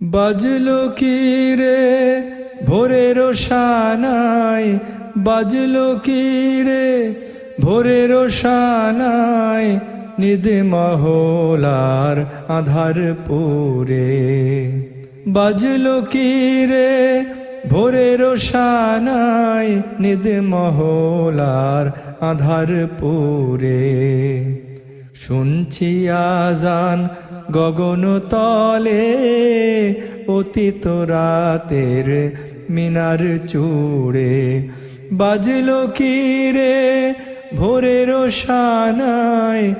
বাজলো কি রে? ভোরের সানায় বাজলো কি রে? ভোরের সানায় নিদে মহলার আধার পুরে বাজলো কি রে? ভোরের সানায় নিদে মহলার আধার পুরে শুনছি আজান গগন তলে, অতীত রাতের মিনার চূড়ে। বাজলো কি রে ভোরের সানায়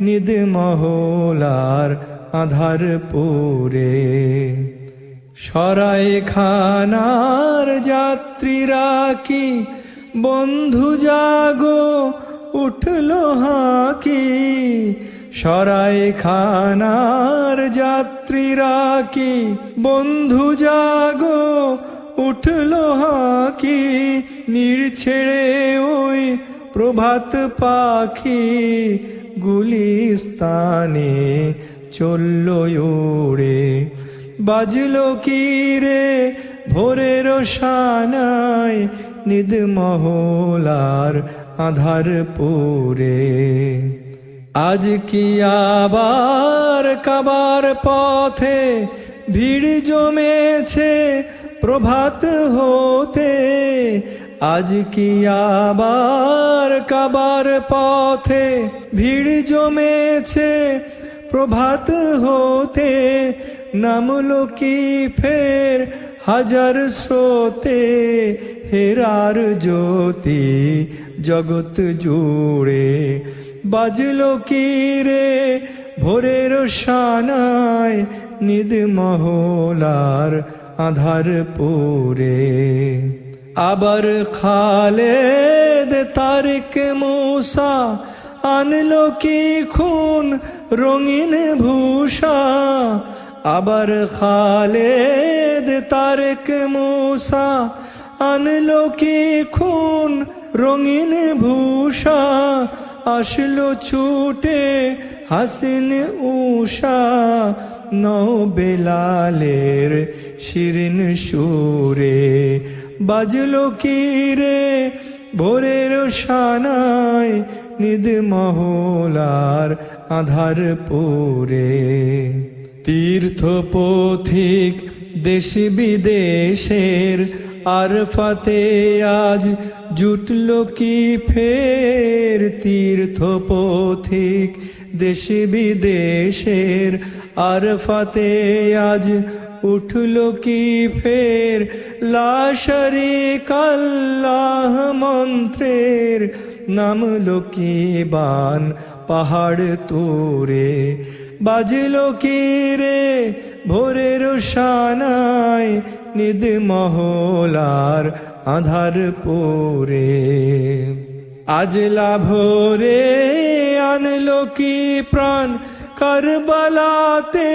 নিদ মহলার আধার পুরে? সরাই খানার যাত্রীরা কি বন্ধু জাগো উঠল হাকি। সরাই খানার যাত্রীরা কি? বন্ধু, জাগো, উঠল হাকি। নির্ছেড়ে ওই প্রভাত পাখি গুলিস্তানে চলল উড়ে বাজল কি রে ভোরের সানায় নিদ মহলার আধার পুরে আজ কি আবার কাবার পথে ভিড় জমেছে প্রভাত হতে? আজ কি আবার কাবার পথে ভিড় জমেছে প্রভাত হতে? নামলো কি ফের হাজার স্রোতে হেরার জ্যোতি? জগৎ জুড়ে বাজলো কি রে? ভোরের সানায় নিদ মহলার আধার পুরে। আবার খালেদ তারিক মুসা আনলো কি খুন রঙিন ভূষা? আবার খালেদ তারেক মুসা আনলো কি খুন রঙিন ভূষা আসলো ছুটে, হাসিন উষা নৌ বেলালের শিরিন সুরে, বাজলো কি রে? ভোরের সানায় নিদ মহলার আধার পুরে। তীর্থ পথিক দেশ বিদেশের আর ফাতে আজ জুটল কি ফের তীর্থ পথিক দেশ বিদেশের আর ফাতে আজ উঠল কি ফের লাশারি কাল্লাহ মন্ত্রের নামলো কি বান পাহাড় তোরে বাজলো কি রে ভোরের সানায় নিদ মহলার আধার পোরে। আজ লাভরে আনলো কি প্রাণ? কারবালাতে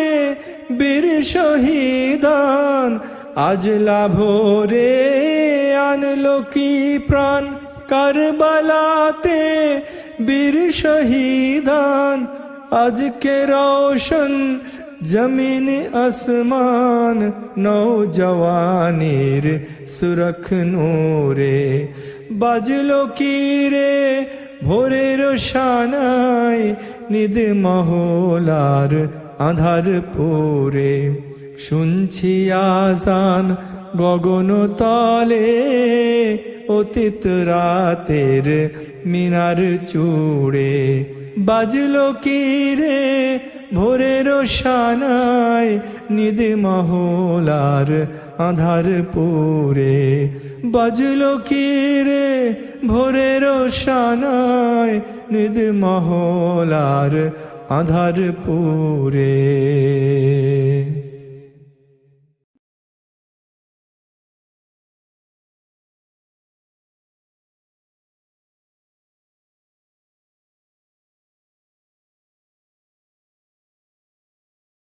বীর শহীদান। আজ লাভরে আনলো কি প্রাণ? কারবালাতে বীর শহীদান। আজকে রোশন জমিন আসমান নৌজওয়ানির সুরখ নূরে। বাজলো কি রে ভোরের শানায় নিদ মহলার আধার পুরে। শুনছি আজান গগন তলে, অতীত রাতের মিনার চূড়ে। বাজলো কি রে ভোরের সানায় নিদ মহলার আধার পুরে। বাজল কি রে ভোরের সানায় নিদ মহলার আধার পুরে?